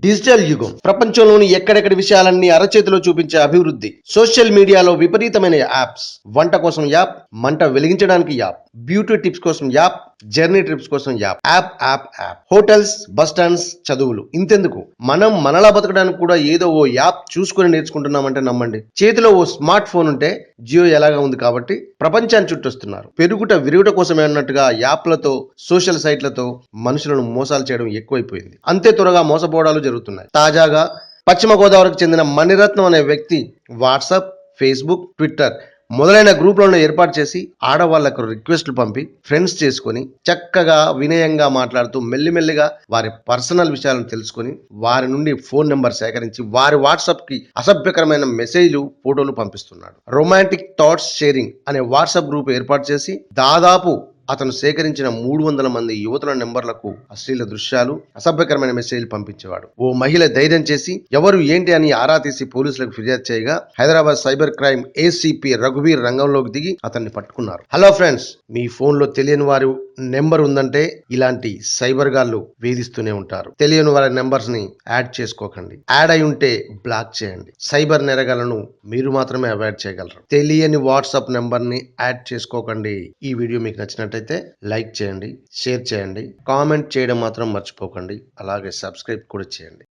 Digital యుగం. ప్రపంచంలోని ఎక్కడెక్కడి విషయాలన్నీ అరచేతిలో చూపించే అభివృద్ధి. సోషల్ మీడియాలో విపరీతమైన యాప్స్. వంట కోసం యాప్ మంట వెలిగించడానికి యాప్. బ్యూటీ టిప్స్ కోసం యాప్ జర్నీ ట్రిప్స్ కోసం app. App app app. Hotels bus stands చదువులు. ఇంతెందుకు? మనం మనలా బతకడానికి కూడా ఏదో ఓ యాప్ చూసుకొని నేర్చుకుంటున్నామంటే నమ్మండి. చేతిలో ఓ స్మార్ట్ ఫోన్ ఉంటే జియో ఎలాగా ఉంది కాబట్టి ప్రపంచాన్ని చుట్టొస్తున్నారు. పెరుగుట విరుగుట కోసమే అన్నట్టుగా యాప్లతో సోషల్ సైట్లతో మనుషులను మోసాలు చేయడం ఎక్కువైపోయింది. అంతే త్వరగా మోసపోవడాలు జరుగుతున్నాయి. తాజాగా పశ్చిమ గోదావరికి చెందిన మణిరత్నం అనే వ్యక్తి వాట్సాప్ ఫేస్బుక్ ట్విట్టర్ మొదలైన గ్రూప్లను ఏర్పాటు చేసి ఆడవాళ్ళకు రిక్వెస్ట్లు పంపి ఫ్రెండ్స్ చేసుకొని చక్కగా వినయంగా మాట్లాడుతూ మెల్లిమెల్లిగా వారి పర్సనల్ విషయాలను తెలుసుకొని వారి నుండి ఫోన్ నెంబర్ సేకరించి వారి వాట్సాప్కి అసభ్యకరమైన మెసేజ్లు ఫోటోలు పంపిస్తున్నాడు. రొమాంటిక్ థాట్స్ షేరింగ్ అనే వాట్సాప్ గ్రూప్ ఏర్పాటు చేసి దాదాపు అతను సేకరించిన మూడు వందల మంది యువతుల నెంబర్లకు అశ్లీల దృశ్యాలు అసభ్యకరమైన మెసేజ్లు పంపించేవాడు. ఓ మహిళ ధైర్యం చేసి ఎవరు ఏంటి అని ఆరా తీసి పోలీసులకు ఫిర్యాదు చేయగా హైదరాబాద్ సైబర్ క్రైమ్ ఏసీపీ రఘువీర్ రంగంలోకి దిగి అతన్ని పట్టుకున్నారు. హలో ఫ్రెండ్స్ మీ ఫోన్లో తెలియని వారు నెంబర్ ఉందంటే ఇలాంటి సైబర్ గాళ్ళు వేధిస్తూనే ఉంటారు. తెలియని వారి నెంబర్స్ని యాడ్ చేసుకోకండి. యాడ్ అయి ఉంటే బ్లాక్ చేయండి. సైబర్ నేరగాళ్ళను మీరు మాత్రమే అవాయిడ్ చేయగలరు. తెలియని వాట్సాప్ నెంబర్ని యాడ్ చేసుకోకండి. ఈ వీడియో మీకు నచ్చినట్లయితే లైక్ చేయండి షేర్ చేయండి కామెంట్ చేయడం మాత్రం మర్చిపోకండి అలాగే సబ్స్క్రైబ్ కూడా చేయండి.